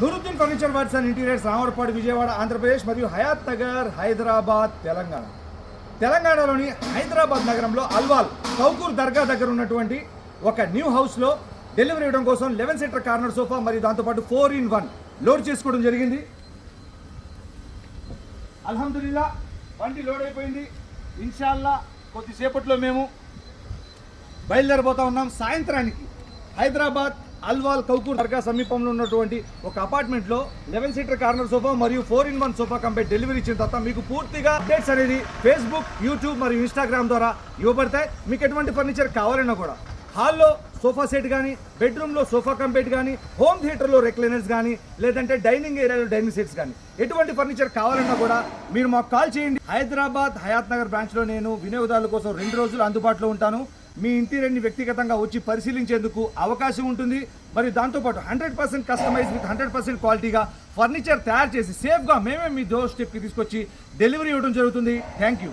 Nooruddin furniture words and interiors Ramavarappadu Vijayawada Andhra Pradesh మరియు హయాత్ నగర్ హైదరాబాద్ తెలంగాణ. తెలంగాణలోని హైదరాబాద్ నగరంలో అల్వాల్ కౌకూర్ దర్గా దగ్గర ఉన్నటువంటి ఒక న్యూ హౌస్లో డెలివరీ ఇవ్వడం కోసం లెవెన్ సీటర్ కార్నర్ సోఫా మరియు దాంతోపాటు ఫోర్ ఇన్ వన్ లోడ్ చేసుకోవడం జరిగింది. అల్హమ్దుల్లా బండి లోడ్ అయిపోయింది. ఇన్షాల్లా కొద్దిసేపట్లో మేము బయలుదేరబోతా ఉన్నాం. సాయంత్రానికి హైదరాబాద్ అల్వాల్ కౌకూర్ దర్గా సమీపంలో ఉన్నటువంటి ఒక అపార్ట్మెంట్లో లెవెన్ సీటర్ కార్నర్ సోఫా మరియు four in one sofa company delivery ఇచ్చిన తర్వాత మీకు పూర్తిగా అప్డేట్స్ అనేది ఫేస్బుక్ యూట్యూబ్ మరియు ఇన్స్టాగ్రామ్ ద్వారా ఇవ్వబడతాయి. మీకు ఎటువంటి ఫర్నిచర్ కావాలన్నా కూడా హాల్లో సోఫా సెట్ కానీ బెడ్రూమ్లో సోఫా కంపెట్ కానీ హోమ్ థియేటర్లో రెక్లైనర్స్ కానీ లేదంటే డైనింగ్ ఏరియాలో డైనింగ్ సెట్స్ కానీ ఎటువంటి ఫర్నిచర్ కావాలన్నా కూడా మీరు మాకు కాల్ చేయండి. హైదరాబాద్ హయాత్ నగర్ బ్రాంచ్లో నేను వినియోగదారుల కోసం రెండు రోజులు అందుబాటులో ఉంటాను. మీ ఇంటీరియర్ని వ్యక్తిగతంగా వచ్చి పరిశీలించేందుకు అవకాశం ఉంటుంది. మరియు దాంతోపాటు hundred percent customize with hundred percent క్వాలిటీగా ఫర్నిచర్ తయారు చేసి సేఫ్గా మేమే మీ డోర్ స్టెప్కి తీసుకొచ్చి డెలివరీ ఇవ్వడం జరుగుతుంది. Thank you